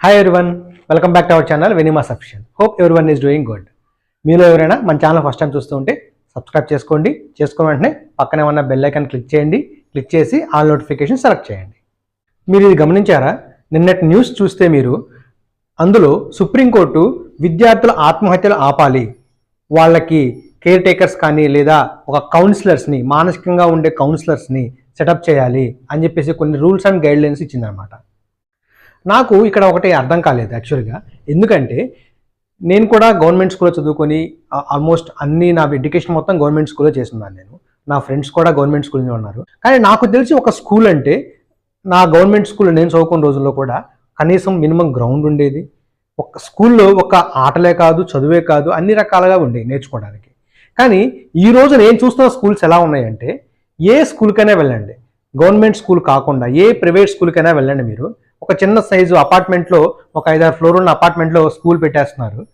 Hi everyone welcome back to our channel వెనిమా sufficient hope everyone is doing good మీలో ఎవరైనా మన channel first time చూస్తూ ఉంటే subscribe చేసుకోండి. చేసుకున్న వెంటనే పక్కనే ఉన్న బెల్ ఐకాన్ క్లిక్ చేయండి. క్లిక్ చేసి ఆల్ నోటిఫికేషన్ సెలెక్ట్ చేయండి. మీరు ఇది గమనించారా? నిన్నటి న్యూస్ చూస్తే మీరు అందులో సుప్రీంకోర్టు విద్యార్థుల ఆత్మహత్యలు ఆపాలి. వాళ్ళకి కేర్ టేకర్స్ కానీ లేదా ఒక కౌన్సిలర్స్ని మానసికంగా ఉండే కౌన్సిలర్స్ని సెటప్ చేయాలి అని చెప్పేసి కొన్ని రూల్స్ అండ్ గైడ్లైన్స్ ఇచ్చిందనమాట నాకు ఇక్కడ ఒకటి అర్థం కాలేదు యాక్చువల్గా ఎందుకంటే నేను కూడా గవర్నమెంట్ స్కూల్లో చదువుకొని ఆల్మోస్ట్ అన్ని నా ఎడ్యుకేషన్ మొత్తం గవర్నమెంట్ స్కూల్లో చేస్తున్నాను నేను. నా ఫ్రెండ్స్ కూడా గవర్నమెంట్ స్కూల్లో ఉన్నారు. కానీ నాకు తెలిసి ఒక స్కూల్ అంటే నా గవర్నమెంట్ స్కూల్లో నేను చదువుకున్న రోజుల్లో కూడా కనీసం మినిమం గ్రౌండ్ ఉండేది. ఒక స్కూల్లో ఒక ఆటలే కాదు చదువే కాదు అన్ని రకాలుగా ఉండేవి నేర్చుకోవడానికి. కానీ ఈ రోజు నేను చూస్తున్న స్కూల్స్ ఎలా ఉన్నాయంటే ఏ స్కూల్కైనా వెళ్ళండి. గవర్నమెంట్ స్కూల్ కాకుండా ఏ ప్రైవేట్ స్కూల్కైనా వెళ్ళండి మీరు. ఒక చిన్న సైజు అపార్ట్మెంట్లో ఒక ఐదారు ఫ్లోర్ ఉన్న అపార్ట్మెంట్లో స్కూల్ పెట్టేస్తున్నారు.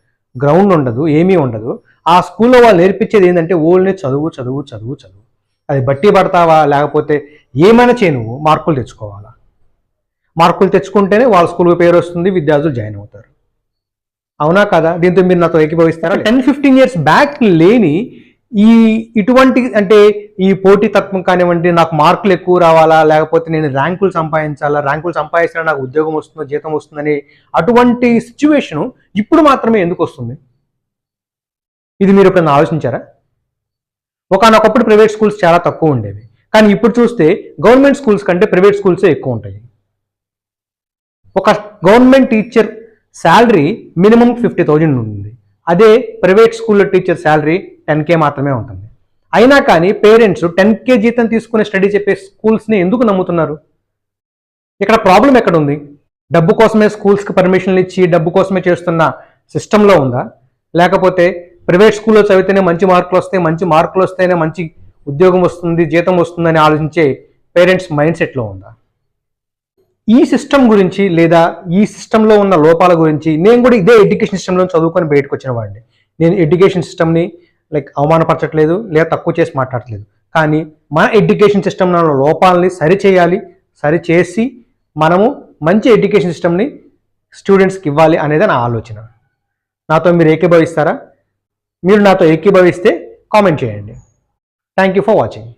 గ్రౌండ్ ఉండదు ఏమీ ఉండదు. ఆ స్కూల్లో వాళ్ళు నేర్పించేది ఏంటంటే ఓన్లీ చదువు చదువు చదువు చదువు. అది బట్టి పడతావా? లేకపోతే ఏమైనా చేయి నువ్వు మార్కులు తెచ్చుకోవాలా? మార్కులు తెచ్చుకుంటేనే వాళ్ళ స్కూల్ పేరు వస్తుంది విద్యార్థులు జాయిన్ అవుతారు. అవునా కదా? దీంతో మీరు నాతో ఏకీభవిస్తారా? టెన్ ఫిఫ్టీన్ ఇయర్స్ బ్యాక్ లేని ఈ ఇటువంటి అంటే ఈ పోటీ తత్వం కానివ్వండి నాకు మార్కులు ఎక్కువ రావాలా లేకపోతే నేను ర్యాంకులు సంపాదించాలా ర్యాంకులు సంపాదించినా నాకు ఉద్యోగం వస్తుందో జీతం వస్తుందని అటువంటి సిచ్యువేషను ఇప్పుడు మాత్రమే ఎందుకు వస్తుంది? ఇది మీరు ఎప్పుడైనా ఆలోచించారా? ఒకనొకప్పుడు ప్రైవేట్ స్కూల్స్ చాలా తక్కువ ఉండేవి. కానీ ఇప్పుడు చూస్తే గవర్నమెంట్ స్కూల్స్ కంటే ప్రైవేట్ స్కూల్సే ఎక్కువ ఉంటాయి. ఒక government teacher salary minimum fifty thousand ఉంటుంది. అదే ప్రైవేట్ స్కూల్లో టీచర్ శాలరీ టెన్ కే మాత్రమే ఉంటుంది. అయినా కానీ పేరెంట్స్ టెన్ కే జీతం తీసుకుని స్టడీ చెప్పే స్కూల్స్ని ఎందుకు నమ్ముతున్నారు? ఇక్కడ ప్రాబ్లం ఎక్కడ ఉంది డబ్బు కోసమే స్కూల్స్కి పర్మిషన్లు ఇచ్చి డబ్బు కోసమే చేస్తున్న సిస్టంలో ఉందా? లేకపోతే ప్రైవేట్ స్కూల్లో చదివితేనే మంచి మార్కులు వస్తాయి మంచి మార్కులు వస్తేనే మంచి ఉద్యోగం వస్తుంది జీతం వస్తుందని ఆలోచించే పేరెంట్స్ మైండ్ సెట్లో ఉందా? ఈ సిస్టమ్ గురించి లేదా ఈ సిస్టంలో ఉన్న లోపాల గురించి నేను కూడా ఇదే ఎడ్యుకేషన్ సిస్టంలో చదువుకొని బయటకు వచ్చిన వాడిని. నేను ఎడ్యుకేషన్ సిస్టమ్ని లైక్ అవమానపరచట్లేదు లేదా తక్కువ చేసి మాట్లాడట్లేదు. కానీ మన ఎడ్యుకేషన్ సిస్టంలో లోపాలని సరిచేయాలి సరిచేసి మనము మంచి ఎడ్యుకేషన్ సిస్టమ్ని స్టూడెంట్స్కి ఇవ్వాలి అనేది నా ఆలోచన. నాతో మీరు ఏకీభవిస్తారా? మీరు నాతో ఏకీభవిస్తే కామెంట్ చేయండి. Thank you for watching